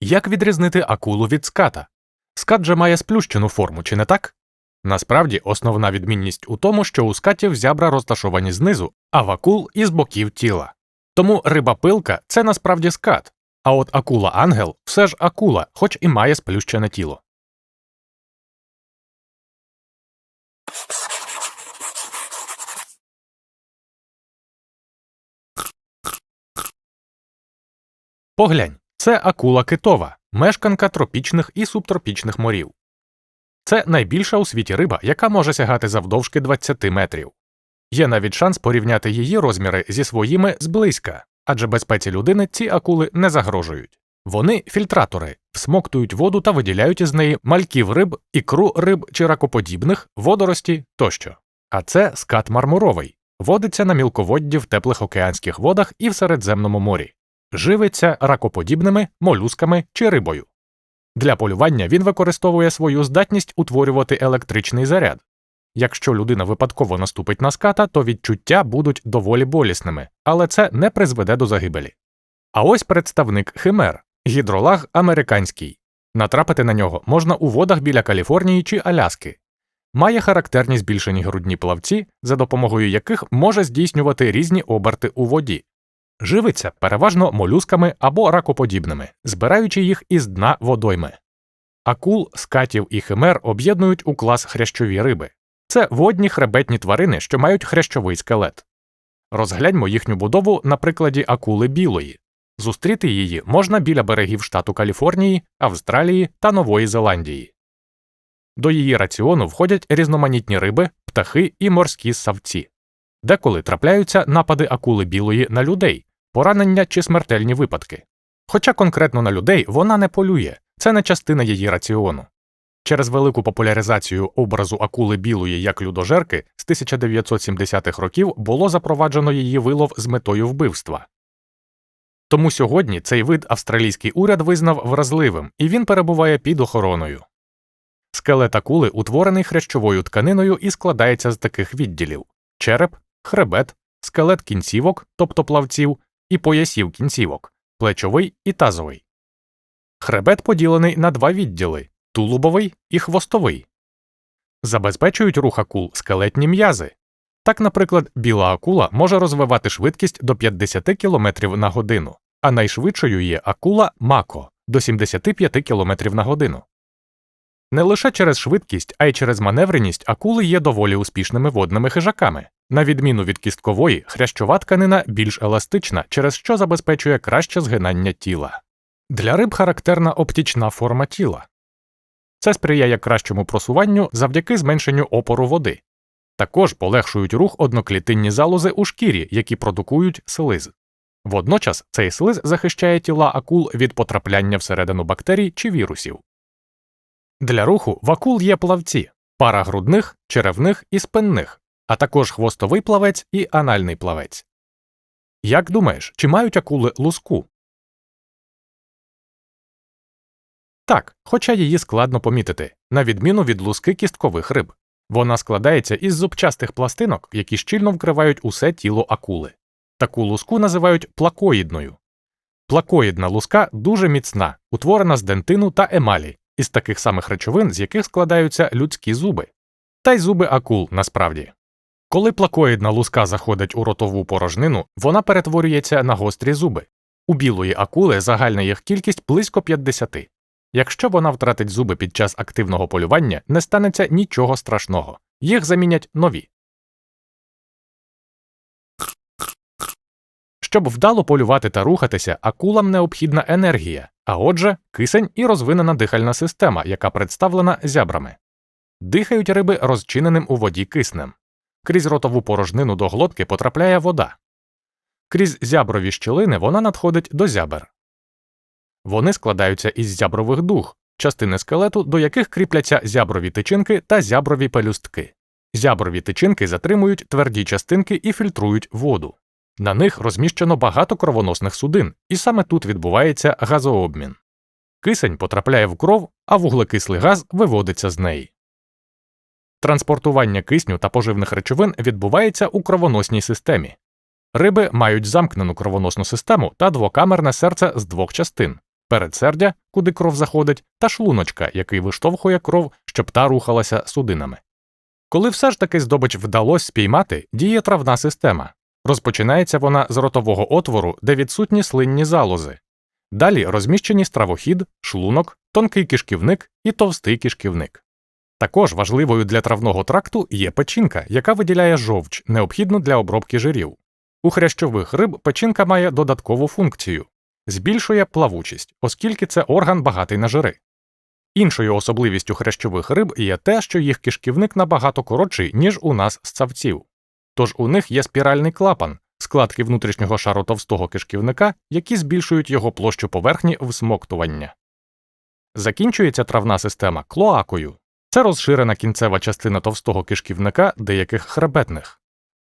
Як відрізнити акулу від ската? Скат же має сплющену форму, чи не так? Насправді, основна відмінність у тому, що у скатів зябра розташовані знизу, а в акул із боків тіла. Тому риба пилка це насправді скат, а от акула ангел все ж акула, хоч і має сплющене тіло. Поглянь, це акула китова, мешканка тропічних і субтропічних морів. Це найбільша у світі риба, яка може сягати завдовжки 20 метрів. Є навіть шанс порівняти її розміри зі своїми зблизька, адже безпеці людини ці акули не загрожують. Вони фільтратори, всмоктують воду та виділяють із неї мальків риб, ікру риб чи ракоподібних, водорості тощо. А це скат мармуровий, водиться на мілководді в теплих океанських водах і в Середземному морі, живиться ракоподібними, молюсками чи рибою. Для полювання він використовує свою здатність утворювати електричний заряд. Якщо людина випадково наступить на ската, то відчуття будуть доволі болісними, але це не призведе до загибелі. А ось представник химер гідролаг американський. Натрапити на нього можна у водах біля Каліфорнії чи Аляски. Має характерні збільшені грудні плавці, за допомогою яких може здійснювати різні оберти у воді. Живиться переважно молюсками або ракоподібними, збираючи їх із дна водойми. Акул, скатів і химер об'єднують у клас хрящові риби. Це водні хребетні тварини, що мають хрящовий скелет. Розгляньмо їхню будову на прикладі акули білої. Зустріти її можна біля берегів штату Каліфорнії, Австралії та Нової Зеландії. До її раціону входять різноманітні риби, птахи і морські ссавці. Деколи трапляються напади акули білої на людей, поранення чи смертельні випадки. Хоча конкретно на людей вона не полює, це не частина її раціону. Через велику популяризацію образу акули білої як людожерки з 1970-х років було запроваджено її вилов з метою вбивства. Тому сьогодні цей вид австралійський уряд визнав вразливим і він перебуває під охороною. Скелет акули утворений хрящовою тканиною і складається з таких відділів череп, хребет, скелет кінцівок, тобто плавців, і поясів кінцівок, плечовий і тазовий. Хребет поділений на два відділи тулубовий і хвостовий. Забезпечують рух акул скелетні м'язи. Так, наприклад, біла акула може розвивати швидкість до 50 км на годину, а найшвидшою є акула мако до 75 км на годину. Не лише через швидкість, а й через маневреність акули є доволі успішними водними хижаками. На відміну від кісткової, хрящова тканина більш еластична, через що забезпечує краще згинання тіла. Для риб характерна оптічна форма тіла. Це сприяє кращому просуванню завдяки зменшенню опору води. Також полегшують рух одноклітинні залози у шкірі, які продукують слиз. Водночас цей слиз захищає тіла акул від потрапляння всередину бактерій чи вірусів. Для руху в акул є плавці пара грудних, черевних і спинних, а також хвостовий плавець і анальний плавець. Як думаєш, чи мають акули луску? Так, хоча її складно помітити, на відміну від луски кісткових риб. Вона складається із зубчастих пластинок, які щільно вкривають усе тіло акули. Таку луску називають плакоїдною. Плакоїдна луска дуже міцна, утворена з дентину та емалі, із таких самих речовин, з яких складаються людські зуби, та й зуби акул насправді. Коли плакоїдна луска заходить у ротову порожнину, вона перетворюється на гострі зуби. У білої акули загальна їх кількість близько 50. Якщо вона втратить зуби під час активного полювання, не станеться нічого страшного, їх замінять нові. Щоб вдало полювати та рухатися, акулам необхідна енергія, а отже, кисень і розвинена дихальна система, яка представлена зябрами. Дихають риби розчиненим у воді киснем. Крізь ротову порожнину до глотки потрапляє вода. Крізь зяброві щілини вона надходить до зябер. Вони складаються із зябрових дуг, частини скелету, до яких кріпляться зяброві тичинки та зяброві пелюстки. Зяброві тичинки затримують тверді частинки і фільтрують воду. На них розміщено багато кровоносних судин, і саме тут відбувається газообмін. Кисень потрапляє в кров, а вуглекислий газ виводиться з неї. Транспортування кисню та поживних речовин відбувається у кровоносній системі. Риби мають замкнену кровоносну систему та двокамерне серце з двох частин передсердя, куди кров заходить, та шлуночка, який виштовхує кров, щоб та рухалася судинами. Коли все ж таки здобич вдалося спіймати, діє травна система. Розпочинається вона з ротового отвору, де відсутні слинні залози. Далі розміщені стравохід, шлунок, тонкий кишківник і товстий кишківник. Також важливою для травного тракту є печінка, яка виділяє жовч, необхідну для обробки жирів. У хрящових риб печінка має додаткову функцію збільшує плавучість, оскільки це орган багатий на жири. Іншою особливістю хрящових риб є те, що їх кишківник набагато коротший, ніж у нас ссавців. Тож у них є спіральний клапан, складки внутрішнього шару товстого кишківника, які збільшують його площу поверхні всмоктування. Закінчується травна система клоакою. Це розширена кінцева частина товстого кишківника деяких хребетних.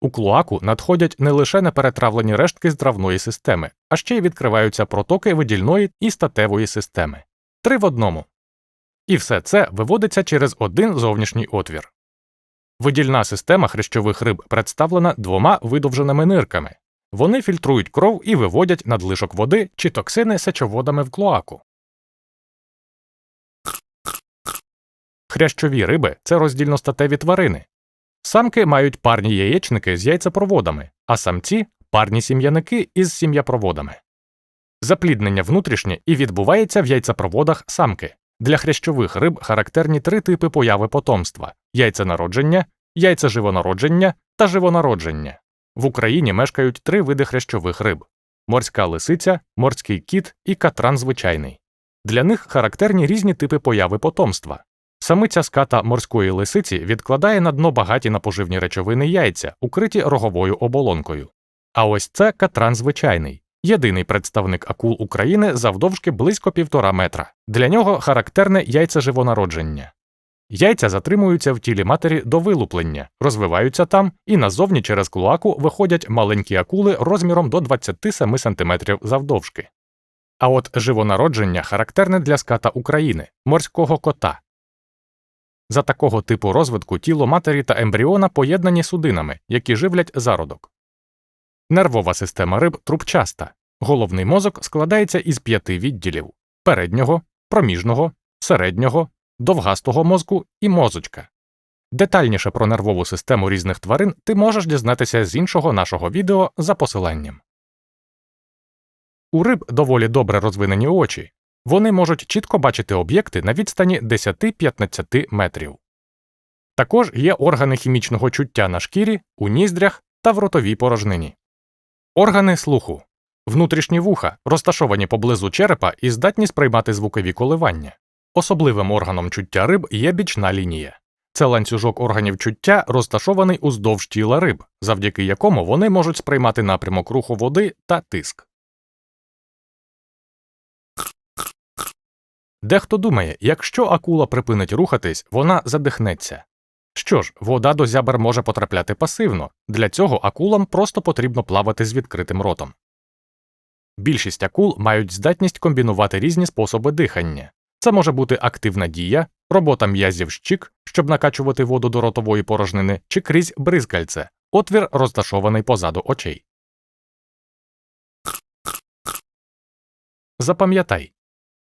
У клоаку надходять не лише неперетравлені рештки з травної системи, а ще й відкриваються протоки видільної і статевої системи. Три в одному. І все це виводиться через один зовнішній отвір. Видільна система хрящових риб представлена двома видовженими нирками. Вони фільтрують кров і виводять надлишок води чи токсини сечоводами в клоаку. Хрящові риби це роздільностатеві тварини. Самки мають парні яєчники з яйцепроводами, а самці парні сім'яники із сім'япроводами. Запліднення внутрішнє і відбувається в яйцепроводах самки. Для хрящових риб характерні три типи появи потомства яйценародження, яйцеживонародження та живонародження. В Україні мешкають три види хрящових риб морська лисиця, морський кіт і катран звичайний. Для них характерні різні типи появи потомства. Самиця ската морської лисиці відкладає на дно багаті на поживні речовини яйця, укриті роговою оболонкою. А ось це катран звичайний, єдиний представник акул України завдовжки близько півтора метра. Для нього характерне яйцеживонародження. Яйця затримуються в тілі матері до вилуплення, розвиваються там і назовні через клоаку виходять маленькі акули розміром до 27 см завдовжки. А от живонародження характерне для ската України, морського кота. За такого типу розвитку тіло матері та ембріона поєднані судинами, які живлять зародок. Нервова система риб трубчаста. Головний мозок складається із п'яти відділів переднього, проміжного, середнього, довгастого мозку і мозочка. Детальніше про нервову систему різних тварин ти можеш дізнатися з іншого нашого відео за посиланням. У риб доволі добре розвинені очі. Вони можуть чітко бачити об'єкти на відстані 10-15 метрів. Також є органи хімічного чуття на шкірі, у ніздрях та в ротовій порожнині. Органи слуху внутрішні вуха, розташовані поблизу черепа і здатні сприймати звукові коливання. Особливим органом чуття риб є бічна лінія. Це ланцюжок органів чуття, розташований уздовж тіла риб, завдяки якому вони можуть сприймати напрямок руху води та тиск. Дехто думає, якщо акула припинить рухатись, вона задихнеться. Що ж, вода до зябер може потрапляти пасивно, для цього акулам просто потрібно плавати з відкритим ротом. Більшість акул мають здатність комбінувати різні способи дихання. Це може бути активна дія, робота м'язів щік, щоб накачувати воду до ротової порожнини, чи крізь бризкальце, отвір розташований позаду очей. Запам'ятай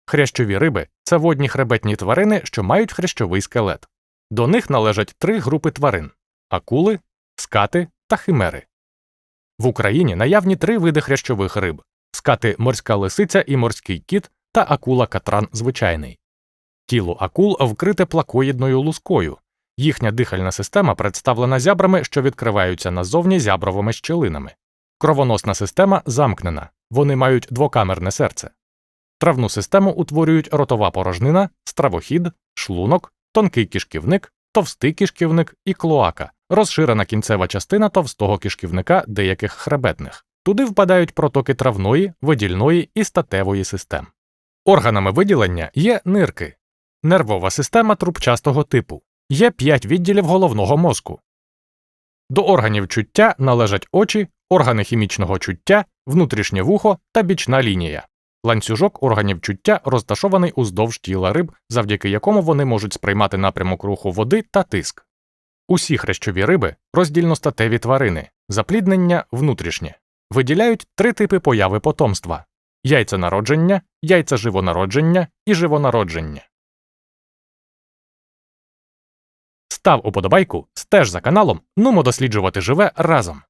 хрящові риби це водні хребетні тварини, що мають хрящовий скелет. До них належать три групи тварин акули, скати та химери. В Україні наявні три види хрящових риб скати морська лисиця і морський кіт та акула катран звичайний. Тіло акул вкрите плакоїдною лускою. Їхня дихальна система представлена зябрами, що відкриваються назовні зябровими щелинами. Кровоносна система замкнена, вони мають двокамерне серце. Травну систему утворюють ротова порожнина, стравохід, шлунок, тонкий кишківник, товстий кишківник і клоака, розширена кінцева частина товстого кишківника деяких хребетних. Туди впадають протоки травної, видільної і статевої систем. Органами виділення є нирки, нервова система трубчастого типу, є п'ять відділів головного мозку. До органів чуття належать очі, органи хімічного чуття, внутрішнє вухо та бічна лінія. Ланцюжок органів чуття розташований уздовж тіла риб, завдяки якому вони можуть сприймати напрямок руху води та тиск. Усі хрещові риби роздільностатеві тварини, запліднення внутрішнє, виділяють три типи появи потомства яйценародження, яйцеживонародження і живонародження. Став уподобайку, стеж за каналом, нумо досліджувати живе разом.